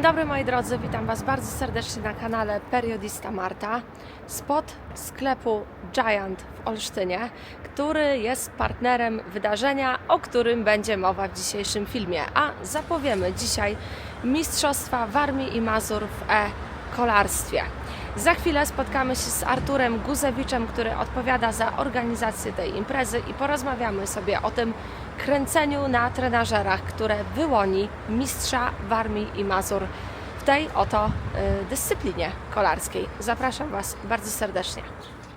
Dzień dobry moi drodzy, witam Was bardzo serdecznie na kanale Periodista Marta. Spot sklepu Giant w Olsztynie, który jest partnerem wydarzenia, o którym będzie mowa w dzisiejszym filmie. A zapowiemy dzisiaj Mistrzostwa Warmii i Mazur w e-kolarstwie. Za chwilę spotkamy się z Arturem Guzewiczem, który odpowiada za organizację tej imprezy i porozmawiamy sobie o tym kręceniu na trenażerach, które wyłoni mistrza Warmii i Mazur w tej oto y, dyscyplinie kolarskiej. Zapraszam Was bardzo serdecznie.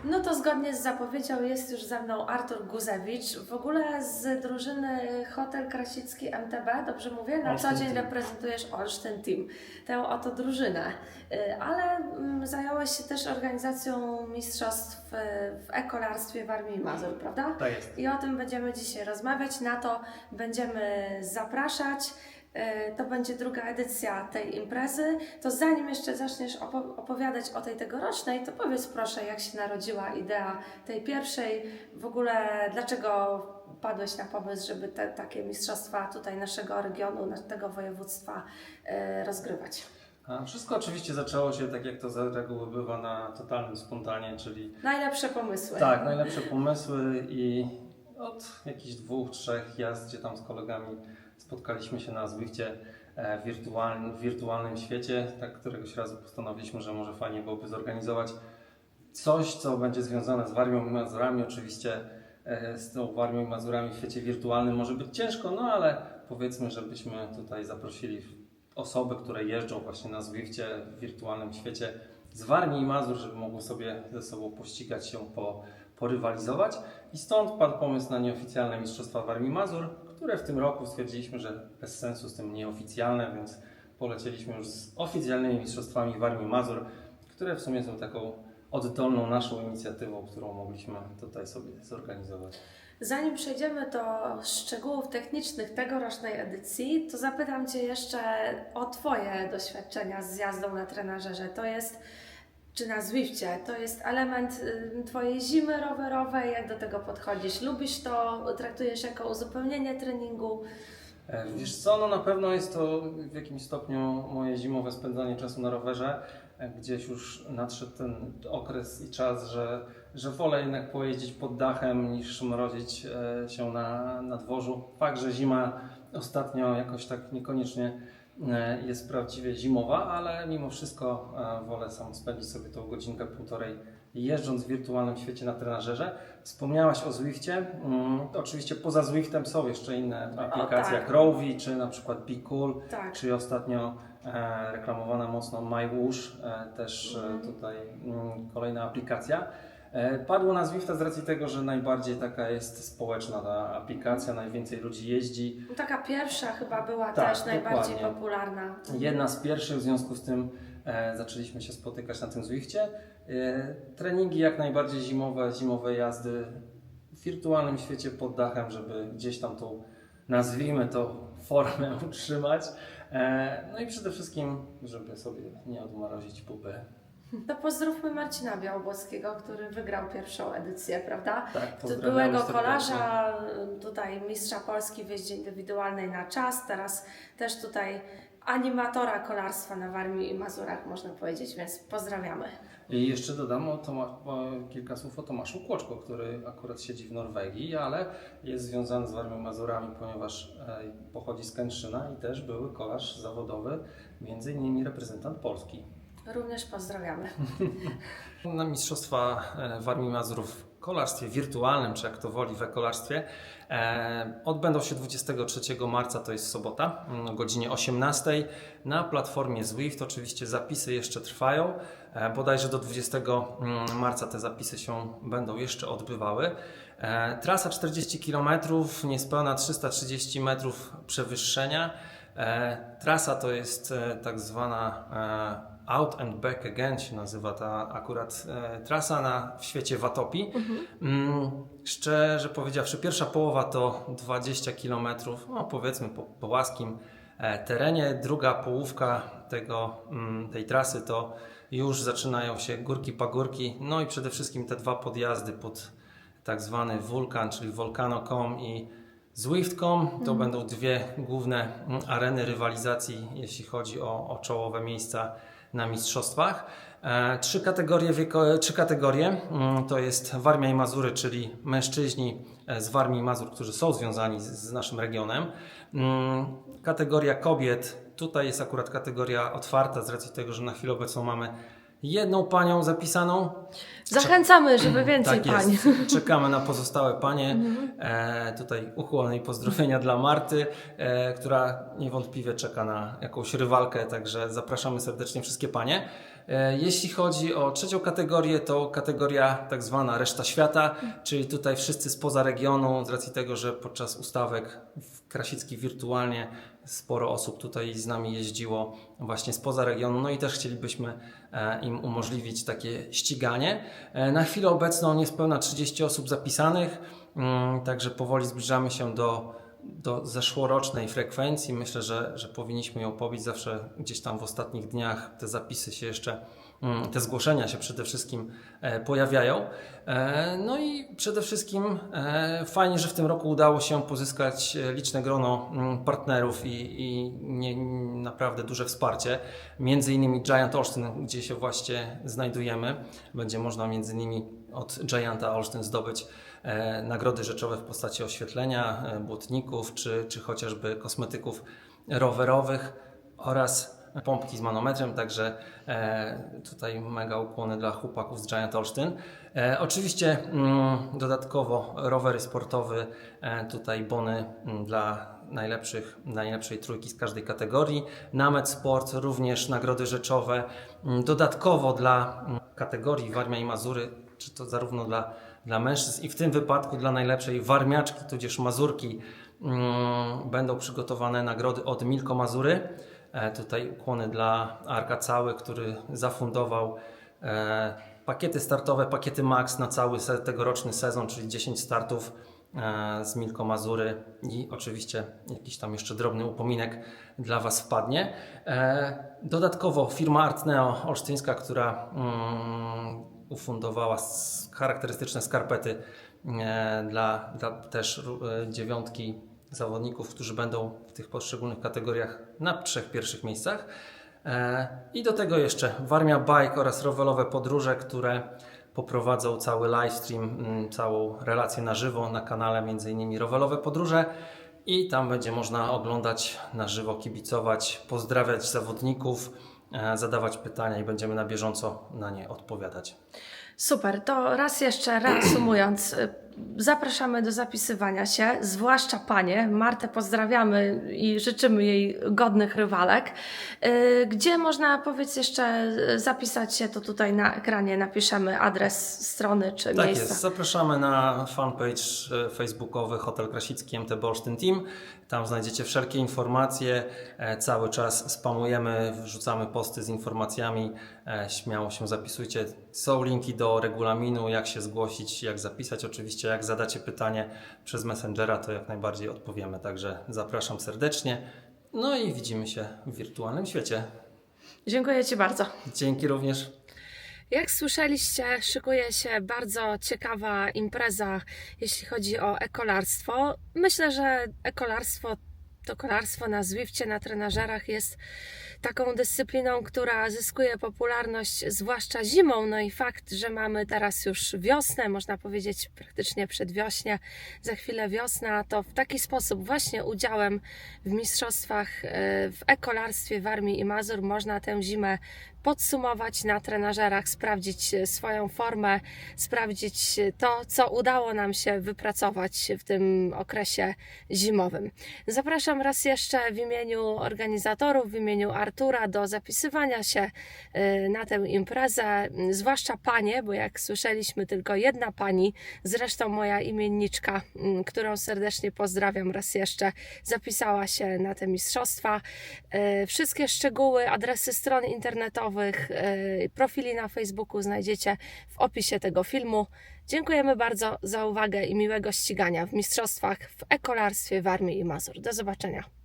No to zgodnie z zapowiedzią jest już ze mną Artur Guzewicz, w ogóle z drużyny Hotel Krasicki MTB, dobrze mówię? Na co Olsztyn dzień Team. reprezentujesz Olsztyn Team, tę oto drużynę. Y, Ale mm, zająłeś się też organizacją mistrzostw y, w ekolarstwie w Armii Mazur, prawda? Tak jest. I o tym będziemy dzisiaj rozmawiać, na to będziemy zapraszać. E, To będzie druga edycja tej imprezy. To zanim jeszcze zaczniesz opo- opowiadać o tej tegorocznej, to powiedz proszę, jak się narodziła idea tej pierwszej, w ogóle dlaczego padłeś na pomysł, żeby te takie mistrzostwa tutaj naszego regionu, naszego województwa e, rozgrywać. A wszystko oczywiście zaczęło się tak jak to za reguły bywa na totalnym spontanie, czyli Najlepsze pomysły. tak, najlepsze pomysły i od jakichś dwóch, trzech jazd, gdzie tam z kolegami spotkaliśmy się na Zwifcie e, w wirtualnym, świecie, tak któregoś razu postanowiliśmy, że może fajnie byłoby zorganizować coś, co będzie związane z Warmią i Mazurami. Oczywiście e, z tą Warmią i Mazurami w świecie wirtualnym może być ciężko, no ale powiedzmy, żebyśmy tutaj zaprosili osoby, które jeżdżą właśnie na Zwifcie w wirtualnym świecie z Warmii i Mazur, żeby mogły sobie ze sobą pościgać się, po, porywalizować. I stąd padł pomysł na nieoficjalne Mistrzostwa Warmii Mazur, które w tym roku stwierdziliśmy, że bez sensu z tym nieoficjalne, więc polecieliśmy już z oficjalnymi Mistrzostwami Warmii i Mazur, które w sumie są taką oddolną naszą inicjatywą, którą mogliśmy tutaj sobie zorganizować. Zanim przejdziemy do szczegółów technicznych tegorocznej edycji, to zapytam Cię jeszcze o Twoje doświadczenia z jazdą na trenażerze. To jest, czy na Zwifcie, to jest element y, Twojej zimy rowerowej, jak do tego podchodzisz? Lubisz to, traktujesz jako uzupełnienie treningu? E, Wiesz co, no na pewno jest to w jakimś stopniu moje zimowe spędzanie czasu na rowerze. E, Gdzieś już nadszedł ten okres i czas, że, że wolę jednak pojeździć pod dachem niż mrozić e, się na, na dworzu. Fakt, że zima ostatnio jakoś tak niekoniecznie jest prawdziwie zimowa, ale mimo wszystko e, wolę sam spędzić sobie tą godzinkę, półtorej jeżdżąc w wirtualnym świecie na trenażerze. Wspomniałaś o Zwifcie. Mm, oczywiście poza Zwiftem są jeszcze inne aplikacje tak. jak Rovi, czy na przykład Be Cool, Tak. czy ostatnio e, reklamowana mocno MyWush, e, też e, Mhm. tutaj mm, kolejna aplikacja. E, padło na Zwifta z racji tego, że najbardziej taka jest społeczna ta aplikacja, najwięcej ludzi jeździ. No, Taka pierwsza chyba była Tak, też najbardziej dokładnie. popularna. Jedna z pierwszych, w związku z tym e, zaczęliśmy się spotykać na tym Zwifcie. E, treningi jak najbardziej zimowe, zimowe jazdy w wirtualnym świecie pod dachem, żeby gdzieś tam tą, nazwijmy to, formę utrzymać. E, no i przede wszystkim, żeby sobie nie odmrozić pupy. To pozdrówmy Marcina Białobłockiego, który wygrał pierwszą edycję, prawda? Tak, byłego kolarza, tutaj mistrza Polski w jeździe indywidualnej na czas, teraz też tutaj animatora kolarstwa na Warmii i Mazurach, można powiedzieć, więc pozdrawiamy. I jeszcze dodam o Toma, o kilka słów o Tomaszu Kłoczko, który akurat siedzi w Norwegii, ale jest związany z Warmią Mazurami, ponieważ e, pochodzi z Kętrzyna i też były kolarz zawodowy, między innymi reprezentant Polski. Również pozdrawiamy. Na Mistrzostwa e, Warmii i Mazurów w kolarstwie wirtualnym, czy jak to woli, w kolarstwie, e, odbędą się 23 marca, to jest sobota, mm, o godzinie 18 na platformie Zwift. Oczywiście zapisy jeszcze trwają, e, bodajże do 20 mm, marca te zapisy się będą jeszcze odbywały. Trasa 40 km, niespełna 330 metrów przewyższenia. Trasa to jest tak zwana Out and Back Again się nazywa ta akurat e, trasa na, w świecie Watopi. Mm, szczerze powiedziawszy, pierwsza połowa to 20 km, no powiedzmy po, po łaskim e, terenie. Druga połówka tego, mm, tej trasy to już zaczynają się górki, pagórki, no i przede wszystkim te dwa podjazdy pod tak zwany wulkan, czyli Volcano.com i Zwift.com. To będą dwie główne mm, areny rywalizacji, jeśli chodzi o, o czołowe miejsca na mistrzostwach. E, Trzy kategorie, wieko, trzy kategorie mm, to jest Warmia i Mazury, czyli mężczyźni e, z Warmii i Mazur, którzy są związani z, z naszym regionem. Mm, Kategoria kobiet, tutaj jest akurat kategoria otwarta z racji tego, że na chwilę obecną mamy jedną panią zapisaną. Zachęcamy, żeby więcej Tak pań. jest. Czekamy na pozostałe panie. E, tutaj ukłony i pozdrowienia dla Marty, e, która niewątpliwie czeka na jakąś rywalkę, także zapraszamy serdecznie wszystkie panie. E, jeśli chodzi o trzecią kategorię, to kategoria tak zwana reszta świata, czyli tutaj wszyscy spoza regionu, z racji tego, że podczas ustawek w Krasicki wirtualnie sporo osób tutaj z nami jeździło właśnie spoza regionu, no i też chcielibyśmy e, im umożliwić takie ściganie. E, Na chwilę obecną niespełna 30 osób zapisanych, mm, także powoli zbliżamy się do, do zeszłorocznej frekwencji. Myślę, że, że powinniśmy ją pobić. Zawsze gdzieś tam w ostatnich dniach te zapisy się jeszcze, mm, te zgłoszenia się przede wszystkim e, pojawiają. E, No i przede wszystkim e, fajnie, że w tym roku udało się pozyskać liczne grono mm, partnerów i, i nie, naprawdę duże wsparcie. Między innymi Giant Olsztyn, gdzie się właśnie znajdujemy. Będzie można między innymi od Gianta Olsztyn zdobyć e, nagrody rzeczowe w postaci oświetlenia, e, błotników czy, czy chociażby kosmetyków rowerowych oraz pompki z manometrem, także e, tutaj mega ukłony dla chłopaków z Giant Olsztyn. Oczywiście mm, dodatkowo rowery sportowe, e, tutaj bony mm, dla najlepszych, najlepszej trójki z każdej kategorii. Namet Sport również nagrody rzeczowe. Mm, Dodatkowo dla kategorii Warmia i Mazury, czy to zarówno dla, dla mężczyzn i w tym wypadku dla najlepszej warmiaczki, tudzież mazurki, mm, będą przygotowane nagrody od Milko Mazury. E, tutaj ukłony dla Arka Cały, który zafundował e, pakiety startowe, pakiety max na cały tegoroczny sezon, czyli 10 startów e, z Milko Mazury i oczywiście jakiś tam jeszcze drobny upominek dla Was wpadnie. Dodatkowo firma Artneo Olsztyńska, która mm, ufundowała charakterystyczne skarpety e, dla, dla też e, dziewiątki zawodników, którzy będą w tych poszczególnych kategoriach na trzech pierwszych miejscach. E, I do tego jeszcze Warmia Bike oraz rowerowe podróże, które poprowadzą cały livestream, całą relację na żywo na kanale, innymi rowerowe podróże. I tam będzie można oglądać na żywo, kibicować, pozdrawiać zawodników, zadawać pytania i będziemy na bieżąco na nie odpowiadać. Super, to raz jeszcze reasumując, zapraszamy do zapisywania się, zwłaszcza Panie. Martę pozdrawiamy i życzymy jej godnych rywalek. Y, Gdzie można, powiedz jeszcze, y, zapisać się, to tutaj na ekranie napiszemy adres strony czy Tak miejsca. jest. Zapraszamy na fanpage e, facebookowy Hotel Krasicki MT Olsztyn Team. Tam znajdziecie wszelkie informacje. E, Cały czas spamujemy, wrzucamy posty z informacjami. E, Śmiało się zapisujcie. Są linki do regulaminu, jak się zgłosić, jak zapisać. Oczywiście, jak zadacie pytanie przez Messengera, to jak najbardziej odpowiemy. Także zapraszam serdecznie. No i widzimy się w wirtualnym świecie. Dziękuję Ci bardzo. Dzięki również. Jak słyszeliście, szykuje się bardzo ciekawa impreza, jeśli chodzi o ekolarstwo. Myślę, że ekolarstwo, to kolarstwo na Zwifcie, na trenażerach jest taką dyscypliną, która zyskuje popularność, zwłaszcza zimą. No i fakt, że mamy teraz już wiosnę, można powiedzieć praktycznie przedwiośnie, za chwilę wiosna, to w taki sposób właśnie udziałem w mistrzostwach e, w ekolarstwie w Armii i Mazur można tę zimę podsumować na trenażerach, sprawdzić e, swoją formę, sprawdzić e, to, co udało nam się wypracować w tym okresie zimowym. Zapraszam raz jeszcze w imieniu organizatorów, w imieniu Artura do zapisywania się e, na tę imprezę, zwłaszcza panie, bo jak słyszeliśmy, tylko jedna pani, zresztą moja imienniczka, którą serdecznie pozdrawiam raz jeszcze, zapisała się na te mistrzostwa. Wszystkie szczegóły, adresy stron internetowych, e, profili na Facebooku znajdziecie w opisie tego filmu. Dziękujemy bardzo za uwagę i miłego ścigania w mistrzostwach w ekolarstwie w Armii i Mazur. Do zobaczenia.